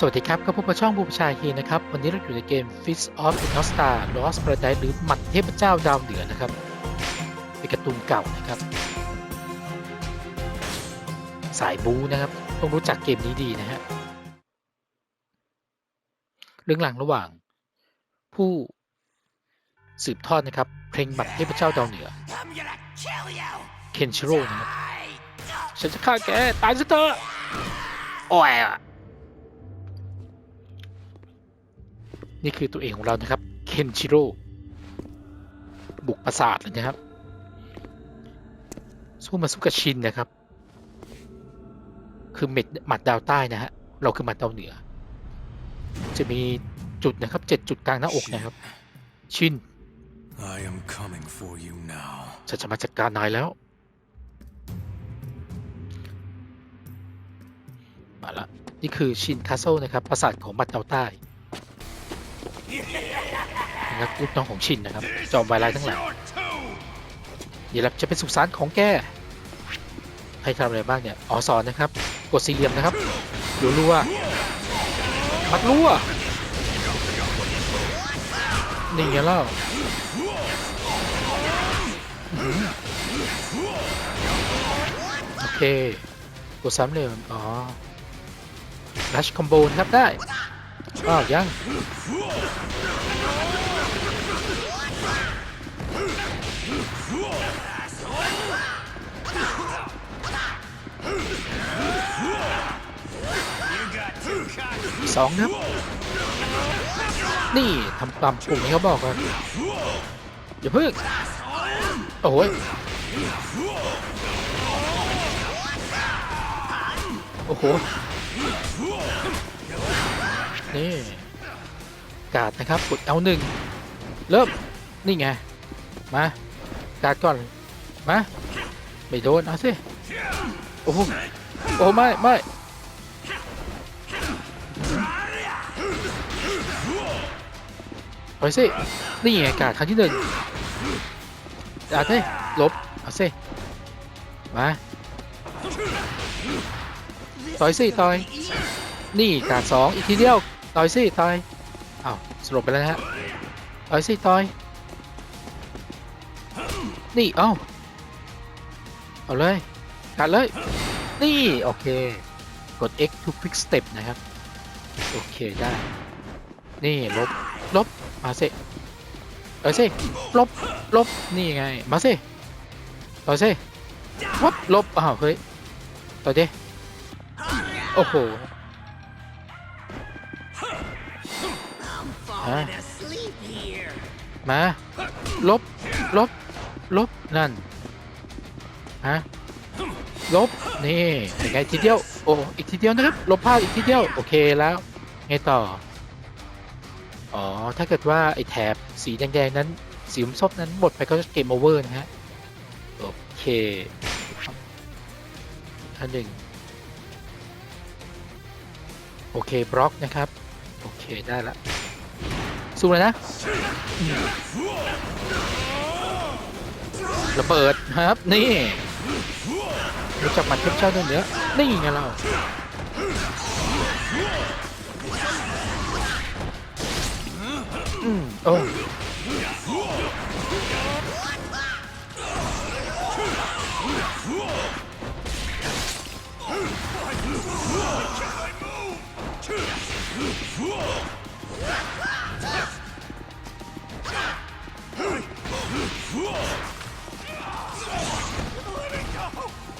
สวัสดีครับก็พบกับช่องบูมชาฮีนะครับ วันนี้เราอยู่ในเกม Fist of the North Star Lost Paradise หรือหมัดเทพเจ้าดาวเหนือนะครับ เป็นการ์ตูนเก่านะครับ สายบูนะครับ ต้องรู้จักเกมนี้ดีนะฮะ เรื่องหลังระหว่าง ผู้สืบทอดนะครับ เพลงหมัดเทพเจ้าดาวเหนือ เคนชิโร่นะครับ ฉันจะฆ่าแก ตายซะเถอะโอ้ย นี่คือตัวเองของเรานะครับ เคนชิโร่บุกปราสาทเลยนะครับ สู้มาสู้กับชินนะครับ คือเม็ดหมัดดาวใต้นะฮะ เราคือหมัดดาวเหนือ จะมีจุดนะครับเจ็ดจุดกลางหน้าอกนะครับ ชิน I am coming for you now. ฉันจะมาจัดการนายแล้วมาละนี่คือชินคาสเซิลนะครับปราสาทของบัตเตาใต้ นักลูกน้องของชินนะครับ จอมวายร้ายทั้งหลายนี่แหละจะเป็นสุสานของแกให้ทำอะไรบ้างเนี่ยอ๋อสอนนะครับ กดสี่เหลี่ยมนะครับรัวๆมัดรัวนี่ไงเล่าโอเค กดซ้ำเลยอ๋อรัชคอมโบนะครับได้ อ้าวยังสองครับ นี่ทำตามปุ่มที่เขาบอกกันอย่าเพิ่งโอ้โหยโอ้โห นี่กาดนะครับกดเอาหนึ่งเริ่มนี่ไงมากาดก่อนมาไม่โดนเอาสิโอ้โหโอ้ไม่ไม่เอาสินี่ไงกาดครั้งที่หนึ่งเอาสิลบเอาสิมาต่อยสิต่อย นี่กาดสองอีกทีเดียว ต่อยสิต่อยอ้าวสลบไปแล้วนะฮะต่อยสิต่อยนี่เอ้าเอาเลยกัดเลย นี่ โอเค กด X to quick step นะครับ โอเค ได้ นี่ลบ ลบ มาสิต่อยสิลบ ลบ นี่ไง มาสิต่อยสิวับลบอ้าวเฮ้ย ต่อยดิโอ้โห มาลบลบลบนั่นฮะลบนี่เป็นไงทีเดียวโอ้อีกทีเดียวนะครับ ลบภาพอีกทีเดียวโอเคแล้วไงต่ออ๋อถ้าเกิดว่าไอ้แถบสีแดงๆนั้นสีส้มนั้นหมดไปก็จะเกมโอเวอร์นะฮะโอเคอันหนึ่งโอเคบล็อกนะครับ โอเคได้ละ สู้เลยนะระเบิดครับ นี่รู้จักมัดเทพเจ้าด้วยเนื้อนี่ไงเราอืมโอ้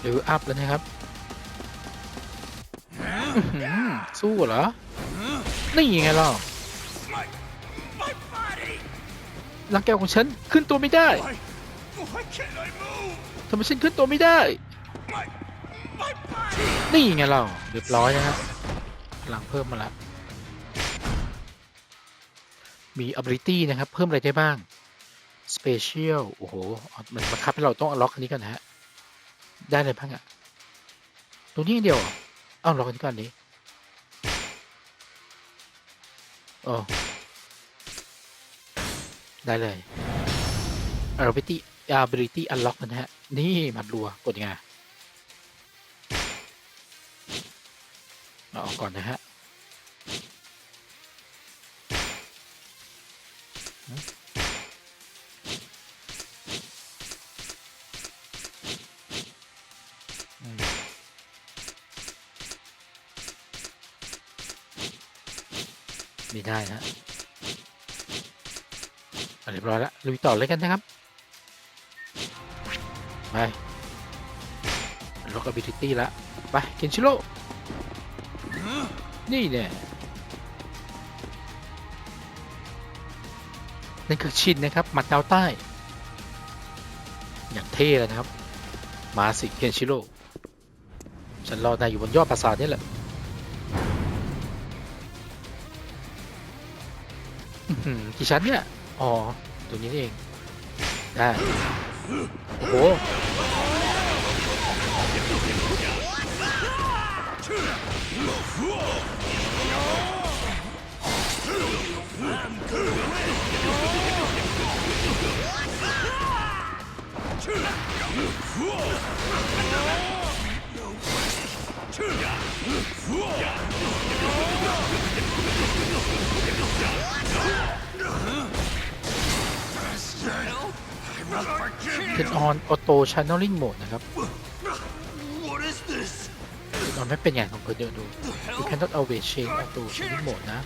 เดี๋ยวอัพแล้วนะครับ สู้เหรอ นี่ไงเรา My body! ร่างแก้วของฉันขึ้นตัวไม่ได้ทำไมฉันขึ้นตัวไม่ได้ นี่ไงเราเรียบร้อยนะฮะพลังเพิ่มมาแล้วมี ability นะครับ เพิ่มอะไรได้บ้าง special โอ้โห มันบังคับให้เราต้องล็อกอันนี้ก่อนนะฮะ ได้อะไรบ้างอะตรงนี้อย่างเดียวเอ้าล็อกอันนี้ก่อนนี้โอ้ได้เลย ability ability unlock นะฮะ นี่มัดรัว กดยังไงเอาออกก่อนนะฮะ ได้นะเรียบร้อยแล้วลุยต่อเลยกันนะครับ ไปล็อก ability แล้วไปเคนชิโร่นี่เนี่ยนั่นคือชินนะครับหมัดดาวใต้ อย่างเท่เลยนะครับ มาสิเคนชิโร่ฉันรอนายอยู่บนยอดปราสาทนี่แหละ อื้อหือกี่ชั้นเนี่ย อ๋อตรงนี้นี่เองได้โอ้โห เป็นออนออโต้ช n น e ลิงโหมดนะครับ What is this? เป็นออนไม่เป็นอย่างของคนเดียวดู You cannot always change auto chaining mode นะ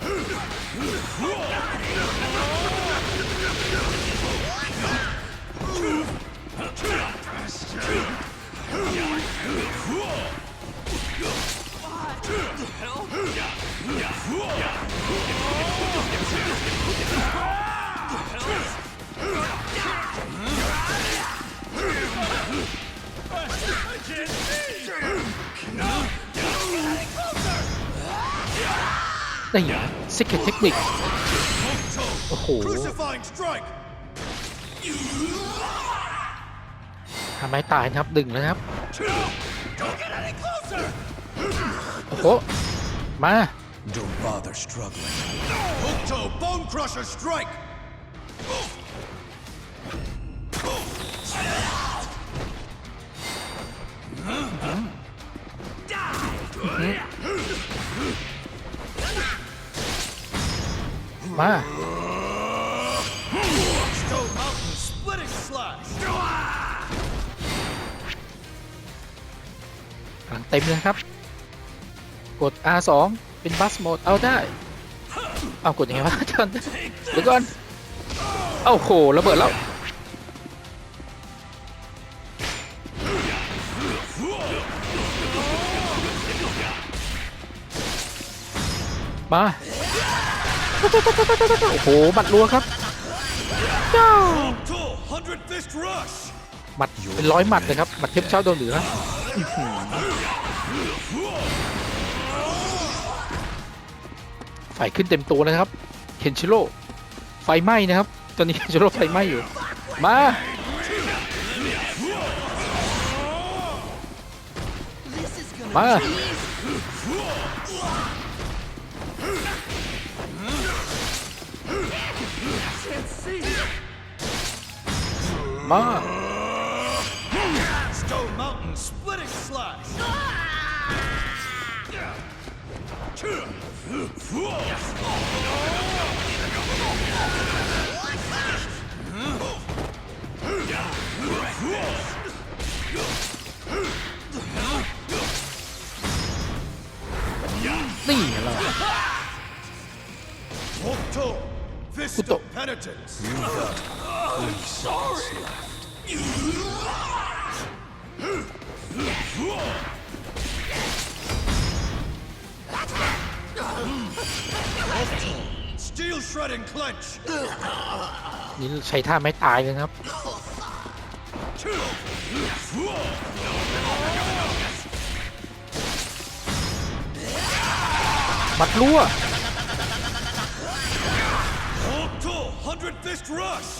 Get me! No! Get me closer! Yeah. ได้เหรอ Secret Technique โอ้โห Crucifying strike. ทำไมตายนะครับดึงแล้วนะครับ Don't get any closer. โอ้โหมา Don't bother struggling. Hookto Bone Crusher strike. Die. มาลังเต็มเลยครับ กด R2 เป็นบัสโหมดเอาได้ เอากดยังไงวะเดี๋ยวเดี๋ยวก่อน เอ้าโหระเบิดแล้วมา โอ้โหหมัดรัวครับ Hookto Hundred Fist Rush. หมัดเป็นร้อยหมัดเลยครับหมัดเทพเจ้าโดนเหลืออื้อหือไฟขึ้นเต็มตัวนะครับเคนชิโร่ไฟไหม้นะครับ ตอนนี้เคนชิโร่ไฟไหม้อยู่ มา This is gonna มา มา Stone Mountain splitting slash. นี่เรา Hookto Fist Hookto. of Penitence. Steel shredding clench. นี่ใช้ท่าไม่ตายเลยนะครับหมัดรั่ว Hundred Fist Rush.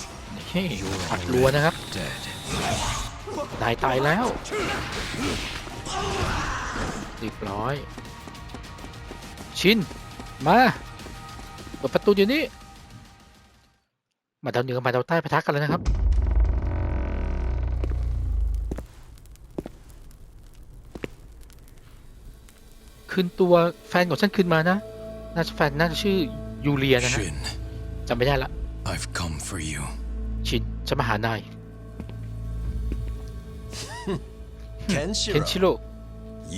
นี่หมัดรัวนะครับตายตายแล้วเรียบร้อย ชิน มาเปิดประตูเดี๋ยวนี้ มาดาวเหนือกับมาดาวใต้ปะทะกันแล้วนะครับ คืนตัวแฟนของฉันคืนมานะ น่าจะแฟนน่าจะชื่อยูเลียนะฮะ Shin, จำไม่ได้ละ I've come for you. ชินจะมาหานายเคน Kenshiro, ชิโร่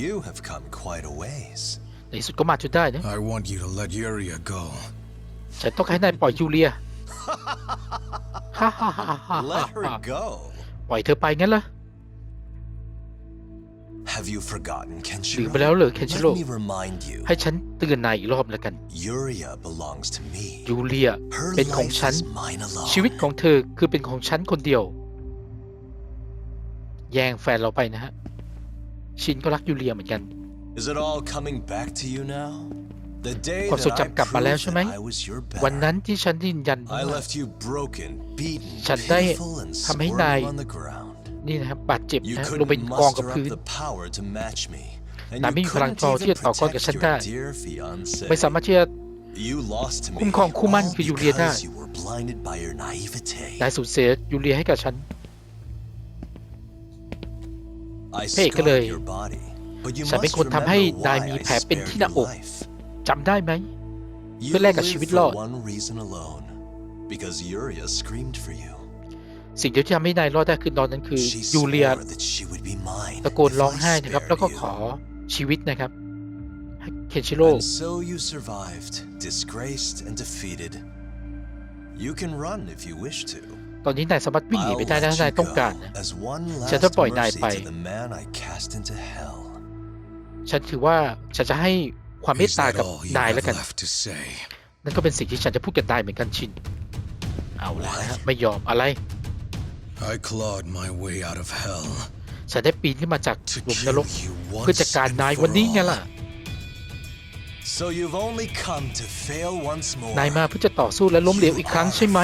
you have come quite a ways. ในที่สุดก็มาจนได้นะ I want you to let Yuria go. ฉันต้องให้นายปล่อยยูเลียฮ่าฮ่าฮ่าฮ่า Let her ฮ่า go. ปล่อยเธอไปงั้นเหรอ Have you forgotten หรือ Kenshiro? ไปแล้วเหรอเคนชิโร่ Let me remind you. ให้ฉันเตือนนายอีกรอบแล้วกัน Yuria belongs to me. ยูเลีย Her เป็นของ life ฉัน is mine alone. ชีวิตของเธอคือเป็นของฉันคนเดียว แย่งแฟนเราไปนะฮะ ชินก็รักยูเลียเหมือนกัน Is it all coming back to you now? The day ความทรง that I จำกลับมาแล้ว proved ใช่ไหม that I was your วัน better. นั้นที่ฉันยืนยัน I ว่า left you broken, beaten, ฉันได้ pitiful, and ทำให้นาย squirming on the ground. นี่นะครับบาดเจ็บ You นะลงไป couldn't กองกับ muster พื้น up the power to match me. And นาย you ไม่มีพลัง couldn't พอที่ even จะต่อกรกับฉัน protect ได้ your dear fiancé. ไม่สามารถที่จะ You lost to me คุ้มครองคู่มั่น all คือยูเลียได้ because you were blinded by your naivete. นายสูญเสียยูเลียให้กับฉัน I เพ่ก็เลย scarred your body, but you ฉันเป็น must คนทำให้ remember นาย why มี I แผลเป็น spared ที่หน้า your อก life. จำได้ไหม You เพื่อแลกกับชีวิต lived ร for อด one reason alone, because Yuria screamed for you. สิ่งเดียวที่ทำให้นายรอดได้คือตอนนั้นคือ She ยูเลีย swore that she would be mine ตะโกน if ร้อง I ไห้นะครับ spared แล้วก็ you. ขอชีวิตนะครับให้เคนชิโร่ And so you survived, disgraced and defeated. You can run if you wish to. ตอนนี้นายสามารถวิ่งหนี I'll ไปได้ let ถ้า you นายต้อง go การนะ as one ฉันจะ last ปล่อยนาย mercy ไป to the man I cast into hell. ฉันถือว่าฉันจะให้ความเมต Is ตา that กับ all you นาย have แล้วกัน left to say? นั่นก็เป็นสิ่งที่ฉันจะพูดกับนายเหมือนกันชิน เอาละฮะไม่ยอมอะไร I clawed my way out of hell ฉันได้ปีนขึ้นมาจาก to หลุมนรก kill you เพื่อจัด once การ and นาย for วันนี้ไง all. ล่ะ So you've only come to fail once more. นายมาเพื่อจะต่อสู้และล้มเหลวอีกครั้งใช่ไหม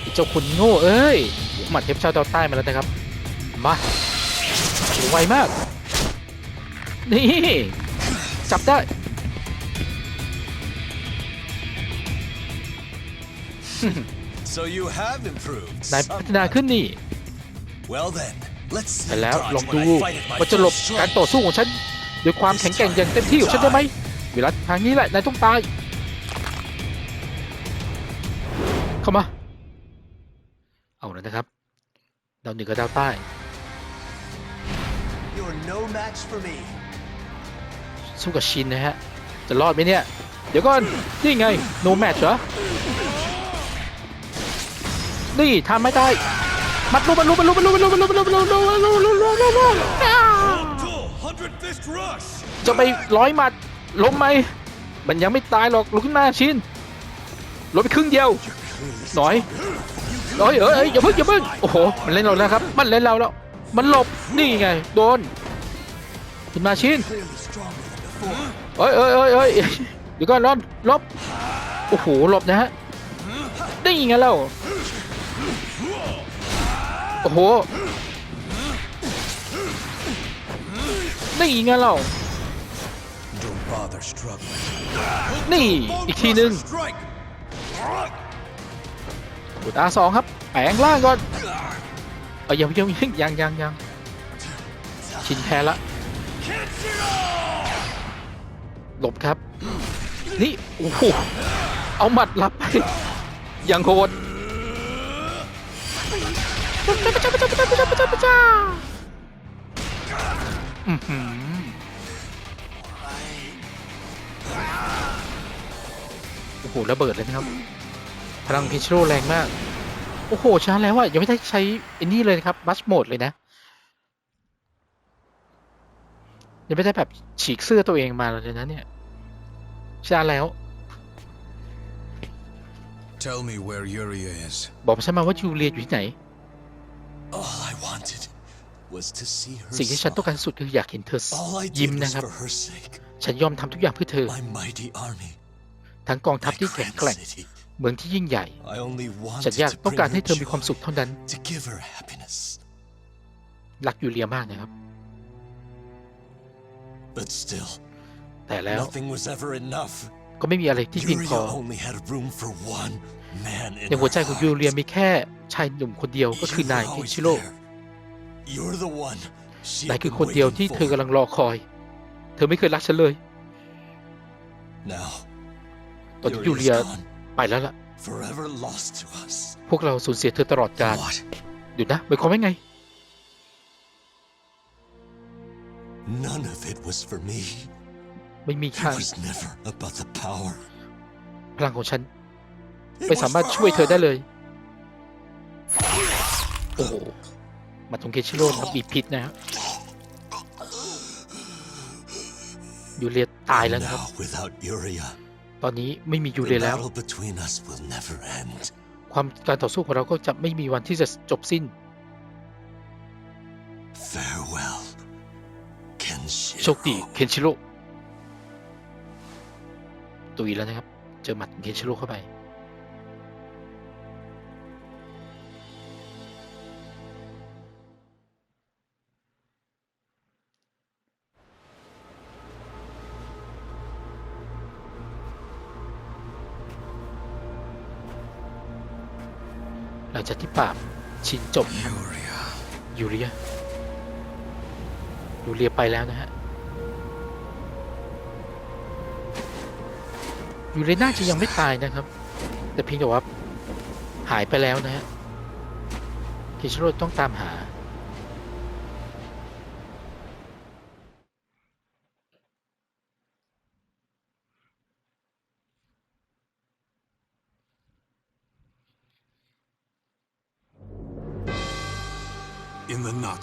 ไอ้เจ้าคุณโง่เอ้ยหมัดเทพเจ้าดาวใต้มาแล้วนะครับ มาไวมาก นี่ จับได้ So you have improved. นายพัฒนาขึ้นนี่ Well then, let's see แต่แล้ว dodge ลอง when ดู I fight at my ว่าจะหลบ full การ strength. ต่อสู้ของฉันด้วยความแข็งแกร่งอย่างเต็มที่ของฉันได้ไหมเวลาทางนี้แหละนายต้องตาย เข้ามา เอาแล้วนะครับ ดาวเหนือกับดาวใต้ You're no match for me. สู้กับชินนะฮะ จะรอดไหมเนี่ย เดี๋ยวก่อน นี่ไง no match เหรอ นี่ทำไม่ได้มัดลูมันลูมันลูมันลูมันลูมันลูมันลูมันลูมันลูมันลูมันลูมันลูมันลูมันลูอ้าว Duel, hundred fist rush. จะไปร้อยหมัดล้มไหมมันยังไม่ตายหรอกลุกขึ้นมาชินลดไปครึ่งเดียวหน่อยหน่อยเอ้ยอย่าเพิ่งอย่าเพิ่งโอ้โหมันเล่นเราแล้วครับ มันเล่นเราแล้ว มันหลบนี่ไงโดนขึ้นมาชินเอ้ยเอ้ยเอ้ยเอ้ยเดี๋ยวก่อนรอนลบโอ้โหหลบนะฮะนี่ไงเรา โอ้โหนี่ไงเรา Don't bother struggling. นี่อีกทีหนึ่ง Strike. กด R2 ครับแปลงร่างก่อนเอ้ยยังยังยังยังยังยังชินแพ้ละหลบครับ นี่ โอ้โหเอาหมัดรับไปอย่างโหด อื้อหือโอ้โหระเบิดเลยนะครับ พลังพิชโรแรงมาก โอ้โหช้าแล้วอะยังไม่ได้ใช้อันนี้เลยนะครับบัสโหมดเลยนะ ยังไม่ได้แบบฉีกเสื้อตัวเองมาเลยนะเนี่ยช้าแล้ว Tell me where Yuri is. บอกฉันมาว่ายูเลียอยู่ที่ไหน สิ่งที่ฉันต้องการ smile. ที่สุดคืออยากเห็นเธอ All I ยิ้ม did was นะครับ for her sake. ฉันยอมทำทุกอย่างเพื่อเธอ My mighty army, ทั้งกองทัพ my ที่แข็ง grand แกร่ง city. เมืองที่ยิ่งใหญ่ I only ฉัน wanted อยาก to ต้อง bring การให้ her เธอมีความสุข joy, เท่านั้น to give her happiness. รักยูเลียมากนะครับ But still, แต่แล้ว nothing was ever enough. ก็ไม่มีอะไรที่เพียงพอ Yuria only had room for one. man in ในหัว her ใจของยูเลีย heart. มีแค่ชายหนุ่มคนเดียวก็คื You อนาย were เคน always ชิโร่ there. You're the one. She นาย had คือ been คนเดียว waiting ที่เธอกำ for. ลังรอคอย เธอไม่เคยรักฉันเลย Now, ตอนนี้ยูเลี Yuria's ย gone. ไปแล้วล่ะ Forever lost to us. พวกเราสูญเสียเธอตลอดกาล What? หยุดนะหมายความว่าไง None of it was for me. ไม่มี It ทาง was never about the power. พลังของฉัน It ไม่ was สามารถ for ช่วยเธอ her. ได้เลย โอ้โห มาตรงเคนชิโร่นะครับมีพิษนะครับยูเลียตายแล้วนะครับ Now, without Yuria, ตอนนี้ไม่มียูเลีย the แล้ว battle between us will never end. ความการต่อสู้ของเราก็จะไม่มีวันที่จะจบสิ้น Farewell, Kenshiro. โชคดีเคนชิโร่ตุยแล้วนะครับ เจอหมัดเคนชิโร่เข้าไป จากที่ปราบชินจบนะครับ Yuria. ยูเรียยูเรียไปแล้วนะฮะยูเรียน่าจะยังไม่ตายนะครับ แต่เพียงแต่ว่าหายไปแล้วนะฮะเคชิโร่ต้องตามหา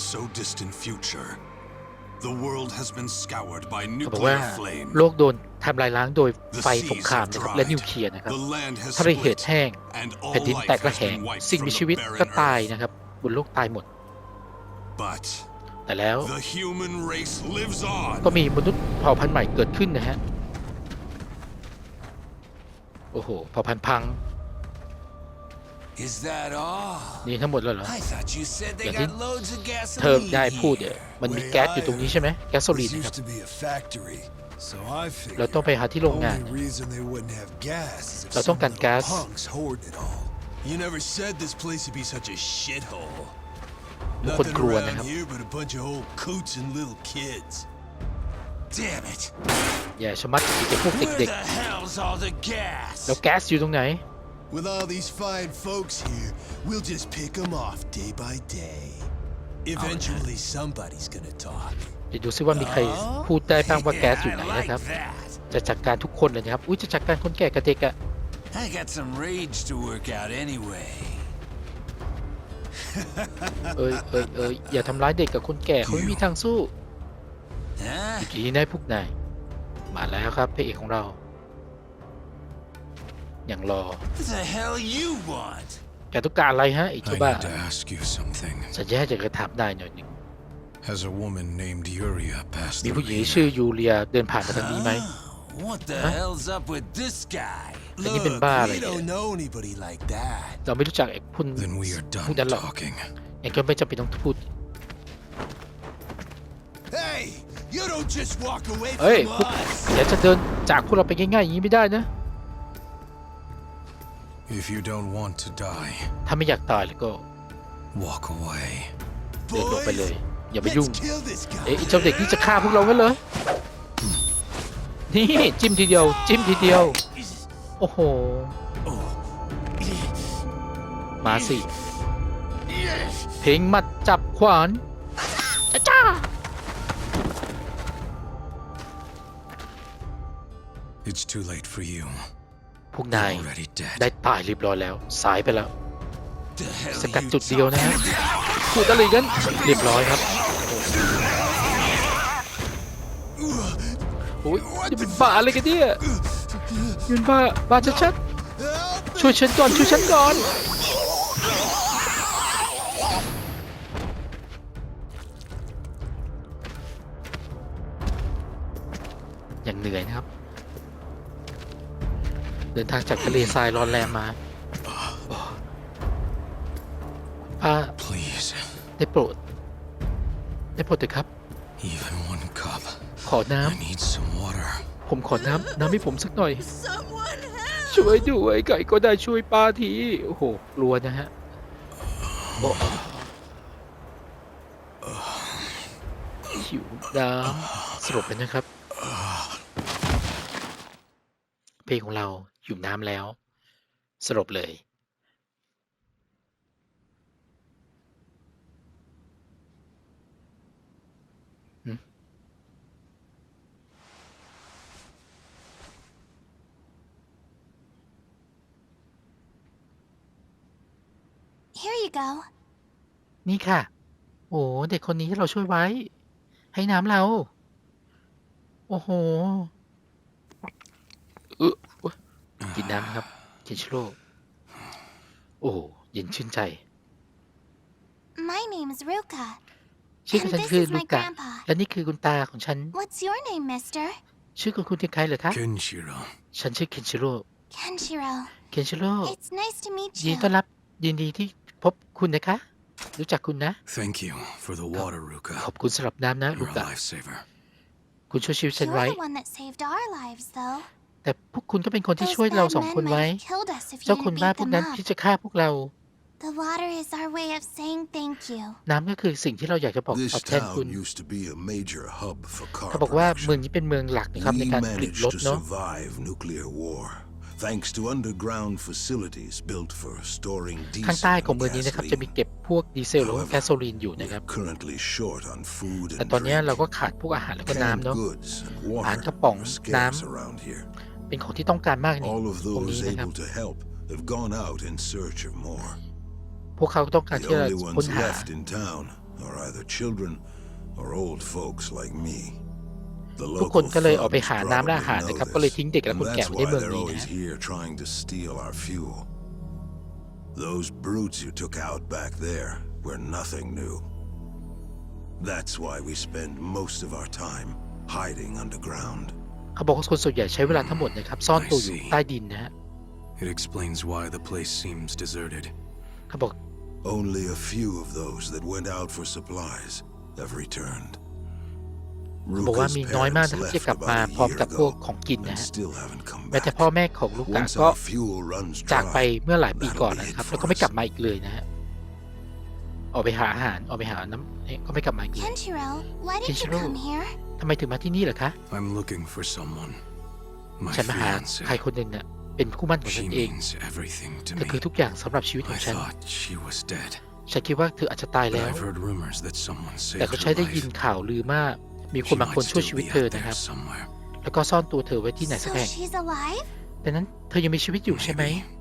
so distant future, the world has been scoured by เขาบอกว่า nuclear flame. โลกโดนทำลายล้างโดย The ไฟสง seas คราม have นะครับและ dried. นิวเคลียร์นะครับ The land has ทะเลเหตุ split, แห้ง and all แผ่นดิน life แตกระ has แหง been wiped สิ่ง from มี the ชีวิต barren ก็ตาย earth. นะครับ บนโลกตายหมด But แต่แล้ว the human race lives ก็ on. มีมนุษย์เผ่าพันธุ์ใหม่เกิดขึ้นนะฮะ โอ้โห เผ่าพันธุ์พัง Is that all? นี่ทั้งหมดแล้วเหรอ I thought you said they Yeah, got he- loads of เธอ gasoline ได้พูดเนี่ย here. มันมีแก๊สอยู่ตรงนี้ใช่ไหมแก๊สโซลีน This นะครับ used to be a factory, so I เรา figured ต้องไปหาที่โรงงาน only reason they wouldn't have gas is if เรา some ต้องการ little แก๊ส punks hoarding it all. You never said this place would be such a shithole. ทุกคน Nothing กลัว around นะครับ here but a bunch of old coots and little kids. Damn it. อย่าชะมัดอีกไอ้พวก Where เด็ก the hell's all the gas? ๆแล้วแก๊สอยู่ตรงไหน With all these fine folks here, we'll just pick them off day by day. Eventually, somebody's gonna talk. เดี๋ยวดูซิว่ามีใครพูดได้บ้างว่าแก๊สอยู่ไหน Yeah, I นะครับ like that. จะจัดการทุกคนเลยนะครับ อุ้ยจะจัดการคนแก่กับเด็กอะ I got some rage to work out anyway. เอ้ยเอ้ยเอ้ยอย่าทำร้ายเด็กกับคนแก่เขาไม่มีทางสู้ Huh? ทีนี้นายพวกนาย มาแล้วครับพระเอกของเรา อย่างรอ What the hell you want? แกต้องการอะไรฮะไอ้ I เจ้าบ้า need to ask you something. สัญญาจะกระถามนายหน่อยหนึ่ง Has a woman named Yuria passed มี the ผู้หญิง arena? ชื่อยูเลียเดินผ่านมาทางนี้ไหม Oh, what the hell's up with this guy? อันนี้เป็น Look, บ้าอะไร we เนี่ย don't know anybody like that. เราไม่รู้จักไอ้คุณ Then we are พูด done นั้นหรอก talking. ยังก็ไม่จำเป็นต้องพูด Hey, you don't just walk away เอ้ย from พวก us. เดี๋ยวจะเดินจากพวกเราไปง่ายๆอย่างนี้ไม่ได้นะ If you don't want to die, ถ้าไม่อยากตายแล้วก็ walk away. เดินลงไปเลย Boys, อย่าไปยุ่ง let's kill this guy. เอ๊ะไอ้เจ้าเด็กนี่จะฆ่าพวกเรากันเลยนี่จิ้มทีเดียว จิ้มทีเดียว โอ้โห มาสิ เพลงมัดจับขวานจ้าจ้า It's too late for you. พวกนาย You're already ได้ dead. ตายเรียบร้อยแล้ว สายไปแล้ว The hell สกัด you จุดเดียว talking นะฮะพูดอะไรกันเรียบร้อยครับโอ้ยนี่เป็นบ้าอะไรกันเนี่ยนี่เป็นบ้าบ้าชัดๆช่วยฉันก่อนช่วยฉันก่อน ดินทางจากทะเลทรายร้อนแรงมาพา Please, ได้โปรด ได้โปรดเถอะครับ even one cup. ขอน้ I need some water. ำผมขอน้ำน้ำให้ผมสักหน่อย Someone help! ช่วยด้วยใครก็ได้ช่วยป้าที โอ้โห กลัวนะฮะโอ้หิวน้ำสรุปเลยนะครับ เพลงของเรา หิวน้ำแล้วสรุปเลย Here you go. นี่ค่ะ โอ้เด็กคนนี้ที่เราช่วยไว้ ให้น้ำเรา โอ้โห เอออุ๊ย กินน้ำครับกินชิโร่โอ้เย็นชื่นใจ My name is Ruka. ชื่อของ And ฉัน this คือ is ลู my กะ grandpa. และนี่คือคุณตาของฉัน What's your name, mister? ชื่อคุณคุณเป็นใครเหรอคะ Kenshiro. ฉันชื่อเคนชิโร่ Kenshiro. เคนชิโร่ It's nice to meet ยิน you. ดีต้อนรับยินดีที่พบคุณนะคะ รู้จักคุณนะ Thank you for the water, Ruka. ขอบคุณสำหรับน้ำนะลู You're a กะ lifesaver. คุณช่วยชีวิตฉัน You're ไว้ the one that saved our lives, though. แต่พวกคุณก็เป็นคนที่ Those ช่วยเรา bad สอง men คน might ไว้ have killed us if you เจ้า had คนบ้า beat พวก them นั้น up. ที่จะฆ่าพวกเรา The water is our way of saying thank you. น้ำก็คือสิ่งที่เราอยากจะบอก This ตอบแทนคุณ town used to be a major hub for car เขาบอกว่าเมือง production. นี้เป็นเมืองหลักนะครับใน We การผลิตรถ managed to เนาะ survive nuclear war thanks to underground facilities built for storing ข้าง diesel ใต้ and ของเมืองนี้นะครับจะมี gasoline. เก็บพวกดีเซลหรือว่าแก๊สโซลีนอยู่นะครับ We're currently short on food แต่ and ตอนนี้เราก็ drink. ขาดพวกอาหารแล้วก็ Canned น้ำเนาะ goods and อาหาร water กระป๋อง are น้ scarce around here. ำ เป็นของที่ต้องการมากใน All of ตรงนี้ those นะครับ able to help have gone out in search of more. พวกเขาต้องการ The ที่จะ only ค้น ones หา left in town are either children or old folks like me. The ทุกคน local ก็เลยออกไป thugs หาน้ำและอา probably หาร know นะครับ ก็เลย this, ทิ้งเด็กและ and คนแก่ that's ไว้ใน why เมือง they're นี้นะ always here trying to steal our fuel. Those brutes you took out back there were nothing new. That's why we spend most of our time hiding underground. เขาบอกว่าคนส่วนใหญ่ใช้เวลาทั้งหมดนะครับซ่อนตัวอยู่ I see ใต้ดินนะฮะ It explains why the place seems deserted. เขาบอก Only a few of those that went out for supplies have returned. เขาบอกว่า Ruka's มีน้อยมาก parents นะครับที่ left กลับมา about a พร้อม year กับพวก ago ของกิน and นะฮะ still haven't come แม้แต่ back. พ่อแม่ของลูกกะ Once ก็ our fuel runs จากไป dry, เมื่อหลายปี that'll ก่อน be นะ it ครับ for แล้วก็ไม่ us. กลับมาอีกเลยนะฮะออกไปหาอาหารออกไปหาน้ำเนี่ยก็ไม่กลับมาอีกเลย Kenshiro, why did you Kenshiro. come here? ทำไมถึงมาที่นี่เหรอคะ I'm looking for someone. My ฉันมาหา fiance. ใครคนหนึ่งน่ะเป็นคู่มั่นของฉั She นเอง means everything to เธอ me. คือทุกอย่างสำหรับชีวิตขอ I งฉัน thought she was dead, ฉันคิดว่าเธออาจจะตาย but แล้ว I've heard rumors that someone แต่ saved ก็ her ใช้ได้ยิน life. ข่าวลือมากมีคน She บางคน might ช่วย still ชีวิต be เธอ out นะค there รับ somewhere. แล้วก็ซ่อนตัวเธอไว้ที่ไหนสัก So แห่ง she's alive? ดังนั้นเธอยังมีชีวิตอยู่ใช่ไหม Maybe.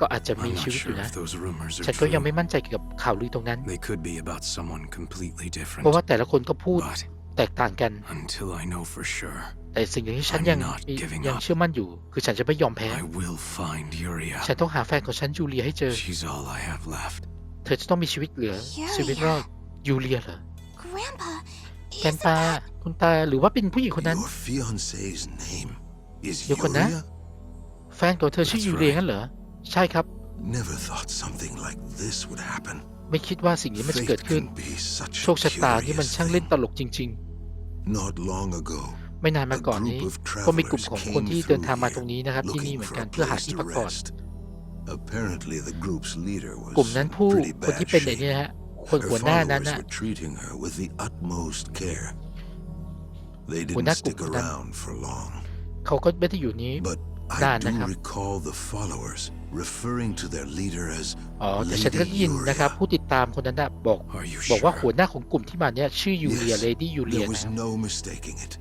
ก็อาจจะมี I'm ชี not วิตอ sure ยู่นะ if those rumors ฉัน are ก็ยังไม่ true. มั่นใจเกี่ยวกับข่าวลือตรงนั้น They could be about someone completely เพ different. ราะว่าแต่ละคนก็พูด But แตกต่างกัน until I know for sure, แต่สิ่งหนึ่งที่ฉัน I'm ยัง not มี giving ยัง up. เชื่อมั่นอยู่ คือฉันจะไม่ยอมแพ้ I will find Yuria. ฉันต้องหาแฟนของฉันยูเลียให้เจอ She's all I have left. เธอจะต้องมีชีวิตเหลือ Yulia ชีวิตรอดยูเลียเหรอ Grandpa, แก is น it ตา that? คุณตาหรือว่าเป็นผู้หญิงคนนั้น Your fiance's name is เดี๋ยวก่อนนะ Yulia? แฟนของเธอชื่อ That's ยูเลีย right. งั้นเหรอ ใช่ครับ Never thought something like this would happen. ไม่คิดว่าสิ่งนี้มันจะเกิด Fate ขึ้น can be such โช a คชะตานี่มัน curious ช่างเล่น thing. ตลกจริง Not long ago, ๆไม่นานมาก่อนนี้ ก็มีกลุ่มของคนที่เดินทางมาตรงนี้นะครับ ที่นี่ looking เหมือน for กัน a เพื่อหา place ที่ to พักผ่อน rest. Apparently, the group's leader กลุ่ม was นั้น in ผู้ pretty คนที่ bad เป็นไอ้ shape. นี่นะฮะคน Her หัวหน้านั้น followers น่ะ were treating her with the utmost care. They หัวหน้า didn't กลุ่ม stick คนนั้น around for long. เขาก็ไม่ได้อยู่นี้ But Nah, I do nah. recall the followers referring to their leader as อ๋อแต่ฉันก็ได้ยินนะครับ Lady ผู้ติดตามคนนั้นน่ะบอก Are you บอกว่า sure? หัวหน้าของกลุ่มที่มาเนี่ยชื่อยูเลีย Yes, เลดี้ยูเลีย There นะ was ครับ no mistaking it.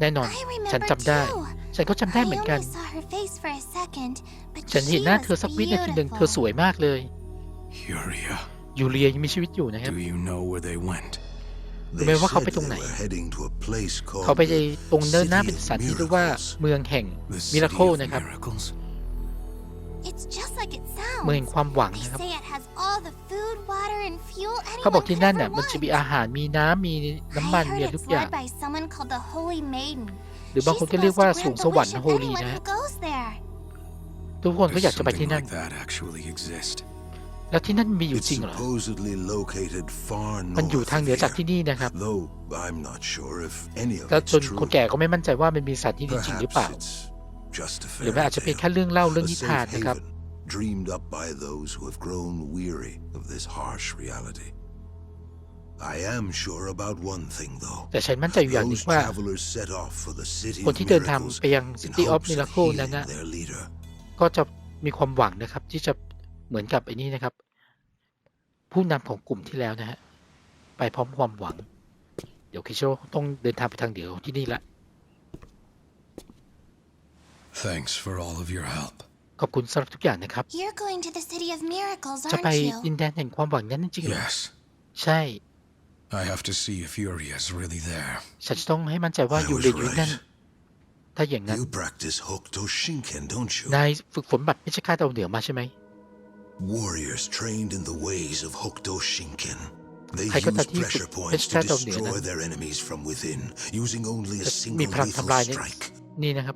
แน่นอน I ฉัน remember จำได้ too. ฉันก็จำได้ I เหมือนกัน only saw her face for a second, but ฉันเห็น she หน้า was เธอสักวินาทีหนึ่งเธอส beautiful. วยมากเลย Yuria. ยูเลียยังมีชีวิตอยู่นะครับ Do you know where they went? They รู้ไหมว่าเขา said ไปตรง they ไหน were heading to a place เขา called ไป the ตรงเนินหน้า City เป็น of สถานที่เรียกว่า Miracles. เมืองแห่ง The มิรา city เคิล of นะครับ miracles. It's just like it เมืองแห่ง sounds. ความหวัง They นะครับ say it has all the food, water, and fuel เขาบอก anyone ที่ could นั่น ever น่ะมันจะมี want. อาหาร มีน้ำมีน้ำมัน I มี heard ทุก it's อย่าง led by someone called the Holy Maiden. หรือบางคน She's ก็เรียกว่า supposed to สูง grant ส the วรร wish ค์ of โฮลี anyone นะ who goes there. ทุกคนก็ Does อยากจะไป something ที่นั่น like that actually exist? แล้วที่นั่นมีอยู่ It's จริงเหรอ supposedly located far มันอยู่ north ทาง of เหนือจาก here. ที่นี่นะครับ Though I'm not sure if any of แล้ว it's จน true. คนแก่ก็ไม่มั่นใจว่ามันมีสถานที่นี้จริงหรือเปล่า Perhaps it's just a หรือ fairy มันอาจจะเป็น tale. แค่เรื่องเล่าเรื่อง A นิทาน safe นะครับ haven dreamed up by those who have grown weary of this harsh reality. I am sure about one thing, though. แต่ฉันมั่นใจอยู่อย่างหนึ Those งว่า travelers set off for the city คน of ที่เดินทาง miracles ไปยัง in City of hopes of Miracle นั้น healing นะ their leader. ก็จะมีความหวังนะครับ ที่จะเหมือนกับไอ้นี่นะครับ ผู้นำของกลุ่มที่แล้วนะฮะไปพร้อมความหวัง เดี๋ยวคิโชต้องเดินทางไปทางเดียวที่นี่ละ Thanks for all of your help. ขอบคุณสำหรับทุกอย่างนะครับ You're going to the City of Miracles, จะไป aren't ดิ you? นแดนแห่งความหวังนั้นจริงๆเหรอ Yes. ใช่ I have to see if Uria's really there. ฉันจะต้องให้มั่นใจว่า I อยู่ was เรียนอยู่นั่น right. ถ้าอย่างนั้น You practice Hokuto Shinken, don't you? นายฝึกฝนบัตรพิชฆาตดาวเหนือมาใช่ไหม Warriors trained in the ways of Hokuto Shinken. They ใครก็ตาม use ที่ฝึก pressure เพช points ร to ฆาตดาวเหนือ destroy นั้น their enemies from within, using only a จะมี single พลัง lethal ทำลายใน strike. นี่นะครับ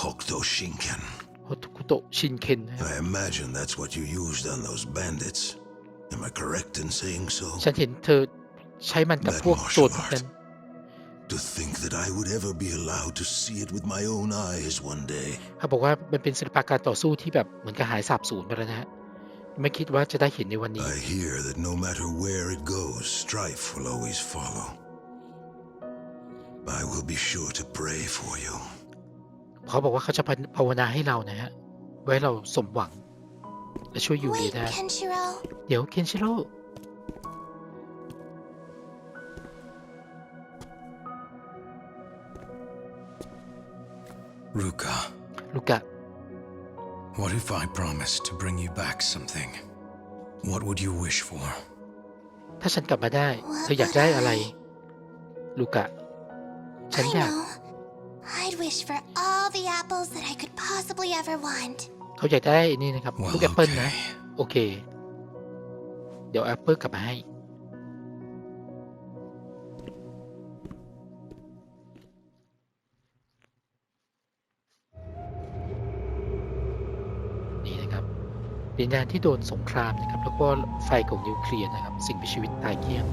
Hokuto Shinken. โฮตุคุโตะชินเคนนะครับ I imagine that's what you used on those bandits. Am I correct in saying so? ฉันเห็นเธอใช้มันกับ That พวกโจร martial พวกนั้น To think that I would ever be allowed to see it with my own eyes one day. เขาบอกว่ามันเป็นศิลปะการต่อสู้ที่แบบเหมือนกับหายสาบสูญไปแล้วนะฮะ ไม่คิดว่าจะได้เห็นในวันนี้ I hear that no matter where it goes, strife will always follow. I will be sure to pray for you. เขาบอกว่าเขาจะภาวนาให้เรานะฮะ ไว้เราสมหวัง และช่วยยูเรี Wait, ได้ Kenshiro. เดี๋ยวเคนชิโร่ Ruka, ลูกะ what if I promised to bring you back something? What would you wish for? ถ้าฉันกลับมาได้ เธออยากได้อะไร ลูกะ ฉัน I อยาก know. I'd wish for all the apples that I could possibly ever want. เขาอยากได้นี่นะครับ Well, ลูกแอปเปิลนะ okay. โอเค เดี๋ยวแอปเปิลกลับมาให้ นี่นะครับดินแดนที่โดนสงครามนะครับ แล้วก็ไฟของนิวเคลียร์นะครับ สิ่งมีชีวิตตายเกลี้ยง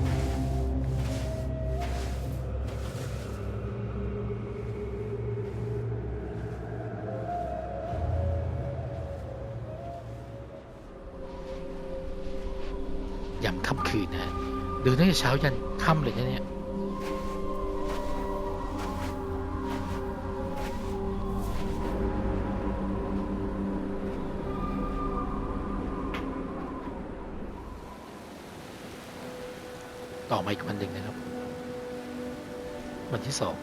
ค่ำคืนนะฮะเดินตั้งแต่เช้ายันค่ำเลยนะเนี่ยต่อมาอีกวันหนึ่งนะครับ วันที่สอง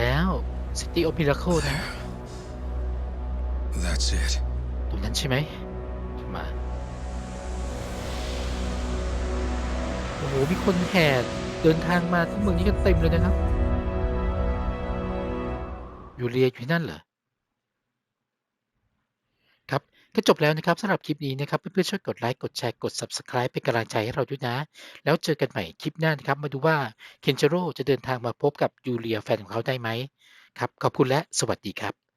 แล้ว City of Miracle นะ That's it. ตรงนั้นใช่ไหม มา โอ้โห มีคนแห่เดินทางมาที่เมืองนี้กันเต็มเลยนะครับ ยูเรียอยู่ที่นั่นเหรอ ครับ ก็จบแล้วนะครับสำหรับคลิปนี้นะครับเพื่อนๆช่วยกดไลค์กดแชร์กด Subscribe เป็นกำลังใจให้เราด้วยนะ แล้วเจอกันใหม่คลิปหน้านะครับ มาดูว่าเคนเจโร่จะเดินทางมาพบกับยูเลียแฟนของเขาได้ไหมครับขอบคุณและสวัสดีครับ